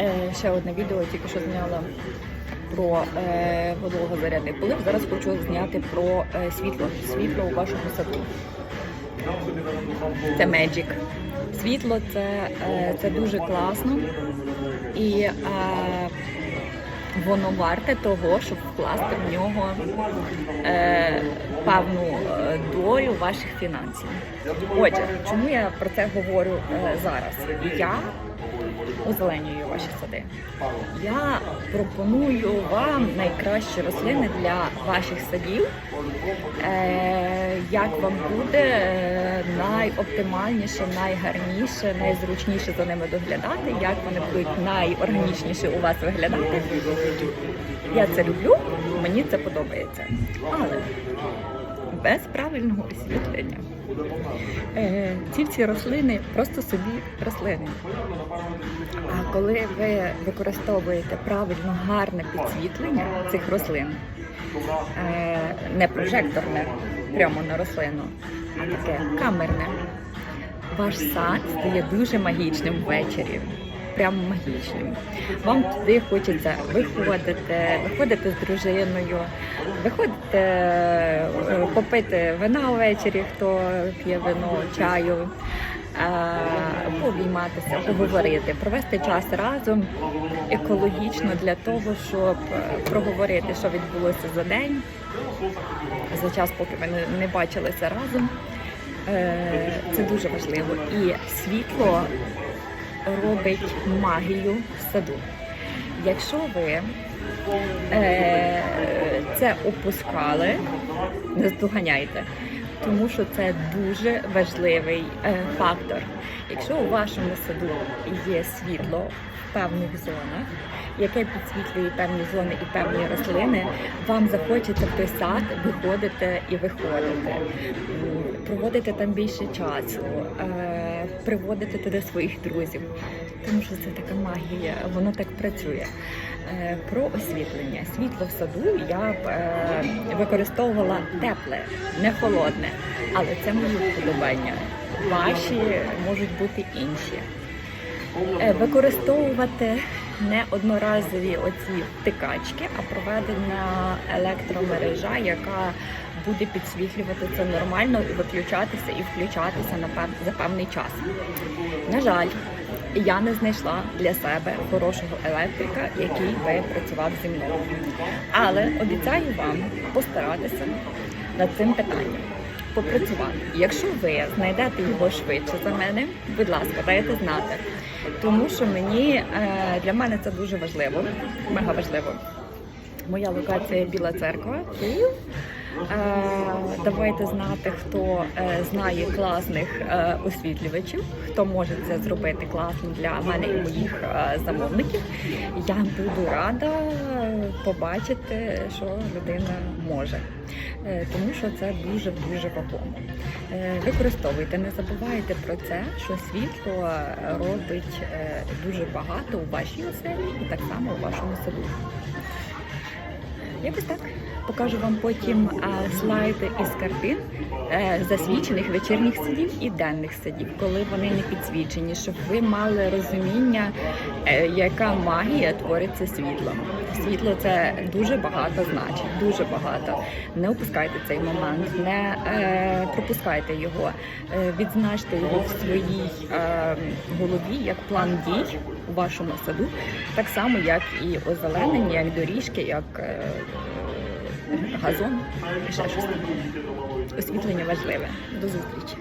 Е, ще одне відео тільки що зняла про е, вологозарядний полив. Зараз хочу зняти про е, світло. Світло у вашому саду. Це Magic. Світло це, це дуже класно і воно варте того, щоб вкласти в нього е, певну е, долю ваших фінансів. Отже, чому я про це говорю е, зараз? Я озеленюю ваші сади. Я пропоную вам найкращі рослини для ваших садів. Е, як вам буде е, найоптимальніше, найгарніше, найзручніше за ними доглядати, як вони будуть найорганічніше у вас виглядати. Я це люблю, мені це подобається. Але без правильного освітлення. Е, ці всі рослини просто собі рослини. А коли ви використовуєте правильно гарне підсвітлення цих рослин, е, не прожекторне прямо на рослину, а таке камерне, ваш сад стає дуже магічним ввечері. Прямо магічним. Вам туди хочеться виходити, виходити з дружиною, виходити е, попити вина ввечері, хто п'є вино, чаю, е, пообійматися, поговорити, провести час разом екологічно для того, щоб е, проговорити, що відбулося за день, за час, поки ви не- бачилися разом. Це дуже важливо. І світло робить магію в саду. Якщо ви е, це опускали, не здоганяйте, тому що це дуже важливий е, фактор. Якщо у вашому саду є світло в певних зонах, яке підсвітлює певні зони і певні рослини, вам захочеться в той сад виходити і виходити, проводити там більше часу, е, приводити туди своїх друзів, тому що це така магія, воно так працює. Е, Про освітлення. Світло в саду я б е, використовувала тепле, не холодне, але це моє вподобання. Ваші можуть бути інші. Е, Використовувати не одноразові оці втикачки, а проведена електромережа, яка буде підсвітлювати це нормально і виключатися і включатися на пев... за певний час. На жаль, я не знайшла для себе хорошого електрика, який би працював зі мною. Але обіцяю вам постаратися над цим питанням. Попрацювати. Якщо ви знайдете його швидше за мене, будь ласка, дайте знати. Тому що мені е, для мене це дуже важливо, мега важливо. Моя локація Біла Церква, Київ. Е, Давайте знати, хто е, знає класних освітлювачів, хто може це зробити класно для мене і моїх замовників. Я буду рада побачити, що людина може, тому що це дуже дуже вагомо. Е, Використовуйте, не забувайте про це, що світло е, робить е, дуже багато у вашій оселі і так само у вашому селі. Якось так. Покажу вам потім а, слайди із картин е, засвічених вечірніх садів і денних садів, коли вони не підсвічені, щоб ви мали розуміння, е, яка магія твориться світлом. Світло це дуже багато значить, дуже багато. Не опускайте цей момент, не е, пропускайте його, е, відзначте його в своїй е, голові як план дій у вашому саду, так само як і озеленення, як доріжки, як е, газон і ще щось. Освітлення важливе. До зустрічі.